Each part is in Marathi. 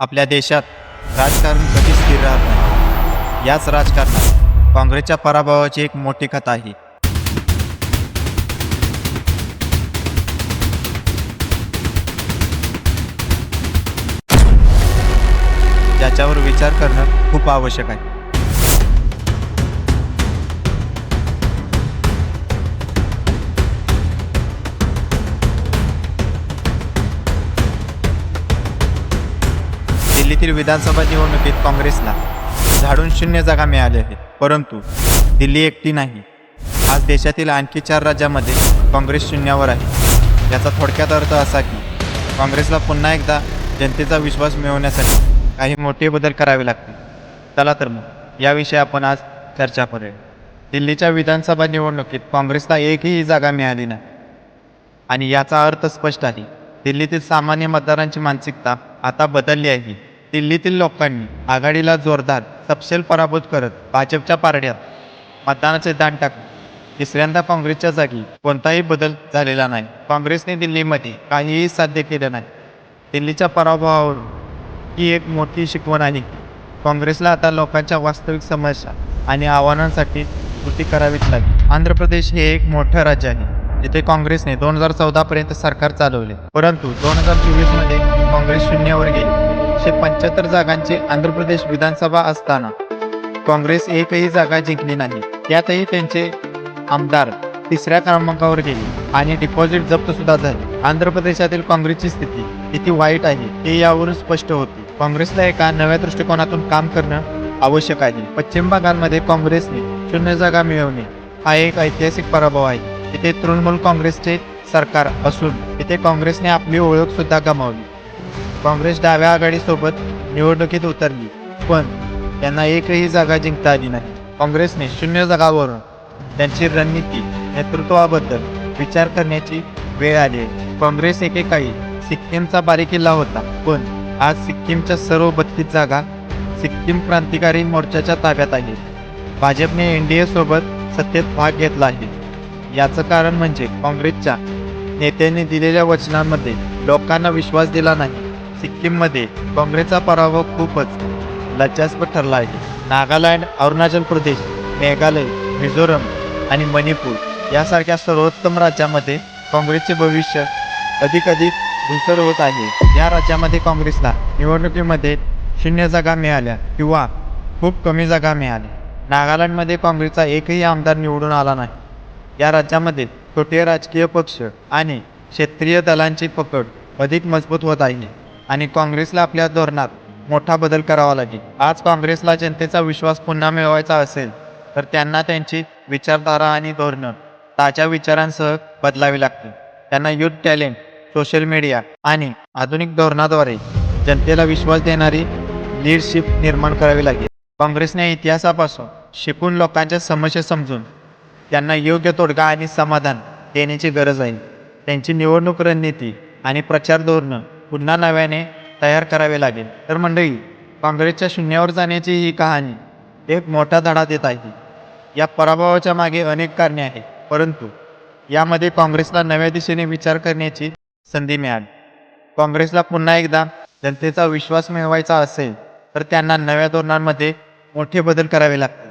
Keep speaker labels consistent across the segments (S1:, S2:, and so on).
S1: आपल्या देशात राजकारण कधीच स्थिर राहत नाही. याच राजकारणात काँग्रेसच्या पराभवाची एक मोठी कथा आहे. ज्याच्यावर विचार करणं खूप आवश्यक आहे. दिल्लीतील विधानसभा निवडणुकीत काँग्रेसला झाडून शून्य जागा मिळाल्या आहेत. परंतु दिल्ली एकटी नाही. आज देशातील आणखी चार राज्यामध्ये काँग्रेस शून्यावर आहे. याचा थोडक्यात अर्थ असा की काँग्रेसला पुन्हा एकदा जनतेचा विश्वास मिळवण्यासाठी काही मोठे बदल करावे लागतील. चला तर मग याविषयी आपण आज चर्चा करूया. दिल्लीच्या विधानसभा निवडणुकीत काँग्रेसला एकही जागा मिळाली नाही. आणि याचा अर्थ स्पष्ट आहे. दिल्लीतील सामान्य मतदारांची मानसिकता आता बदलली आहे. दिल्लीतील लोकांनी आघाडीला जोरदार तपशील पराभूत करत भाजपच्या पारड्यात मतदानाचे दान टाकले तिसऱ्यांदा काँग्रेसच्या जागी कोणताही बदल झालेला नाही. काँग्रेसने दिल्लीमध्ये काहीही साध्य केलं नाही. दिल्लीच्या पराभवावरून ही एक मोठी शिकवण आहे काँग्रेसला आता लोकांच्या वास्तविक समस्या आणि आव्हानांसाठी कृती करावीच लागली. आंध्र प्रदेश हे एक मोठं राज्य आहे जिथे काँग्रेसने दोन हजार चौदा पर्यंत सरकार चालवले. परंतु दोन हजार चोवीसमध्ये काँग्रेस शून्यावर गेली. एकशे पंच्याहत्तर जागांची आंध्र प्रदेश विधानसभा असताना काँग्रेस एकही जागा जिंकली नाही. त्यातही त्यांचे आमदार तिसऱ्या क्रमांकावर गेले आणि डिपॉझिट जप्त सुद्धा झाले. आंध्र प्रदेशातील काँग्रेसची स्थिती किती वाईट आहे हे यावरून स्पष्ट होते. काँग्रेसला एका नव्या दृष्टिकोनातून काम करणं आवश्यक आहे. पश्चिम बंगालमध्ये काँग्रेसने शून्य जागा मिळवणे हा एक ऐतिहासिक पराभव आहे. तिथे तृणमूल काँग्रेसचे सरकार असून तिथे काँग्रेसने आपली ओळख सुद्धा गमावली. काँग्रेस डाव्या आघाडीसोबत निवडणुकीत उतरली पण त्यांना एकही जागा जिंकता आली नाही. काँग्रेसने शून्य जागावरून त्यांची रणनीती नेतृत्वाबद्दल विचार करण्याची वेळ आली आहे. काँग्रेस एकेकाळी सिक्कीमचा बारीकिल्ला होता पण आज सिक्कीमच्या सर्व बत्तीस जागा सिक्कीम क्रांतिकारी मोर्चाच्या ताब्यात आहे भाजपने एन डी एसोबत सत्तेत भाग घेतला आहे. याचं कारण म्हणजे काँग्रेसच्या नेत्यांनी दिलेल्या वचनांमध्ये लोकांना विश्वास दिला नाही. सिक्कीममध्ये काँग्रेसचा पराभव खूपच लज्जास्पद ठरला आहे. नागालँड अरुणाचल प्रदेश मेघालय मिझोरम आणि मणिपूर यासारख्या सर्वोत्तम राज्यामध्ये काँग्रेसचे भविष्य अधिकाधिक धुसर होत आहे. या राज्यामध्ये काँग्रेसला निवडणुकीमध्ये शून्य जागा मिळाल्या किंवा खूप कमी जागा मिळाल्या. नागालँडमध्ये काँग्रेसचा एकही आमदार निवडून आला नाही. या राज्यामध्ये छोटे राजकीय पक्ष आणि क्षेत्रीय दलांची पकड अधिक मजबूत होत आहे. आणि काँग्रेसला आपल्या धोरणात मोठा बदल करावा लागेल. आज काँग्रेसला जनतेचा विश्वास पुन्हा मिळवायचा असेल तर त्यांना त्यांची विचारधारा आणि धोरणं ताज्या विचारांसह बदलावी लागतील. त्यांना युथ टॅलेंट सोशल मीडिया आणि आधुनिक धोरणाद्वारे जनतेला विश्वास देणारी लीडशिप निर्माण करावी लागेल. काँग्रेसने इतिहासापासून शिकून लोकांच्या समस्या समजून त्यांना योग्य तोडगा आणि समाधान देण्याची गरज आहे. त्यांची निवडणूक रणनीती आणि प्रचार धोरणं पुन्हा नव्याने तयार करावे लागेल. तर मंडळी काँग्रेसच्या शून्यावर जाण्याची ही कहाणी एक मोठा धडा देत आहे. या पराभवाच्या मागे अनेक कारणे आहेत परंतु यामध्ये काँग्रेसला नव्या दिशेने विचार करण्याची संधी मिळाली. काँग्रेसला पुन्हा एकदा जनतेचा विश्वास मिळवायचा असेल तर त्यांना नव्या धोरणांमध्ये मोठे बदल करावे लागतील.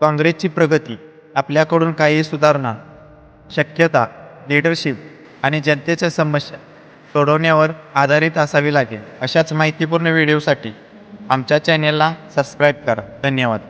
S1: काँग्रेसची प्रगती आपल्याकडून काही सुधारणा शक्यता लिडरशिप आणि जनतेच्या समस्या सोडवण्यावर आधारित असावी लागेल. अशाच माहितीपूर्ण व्हिडिओसाठी आमच्या चॅनेलला सबस्क्राईब करा. धन्यवाद.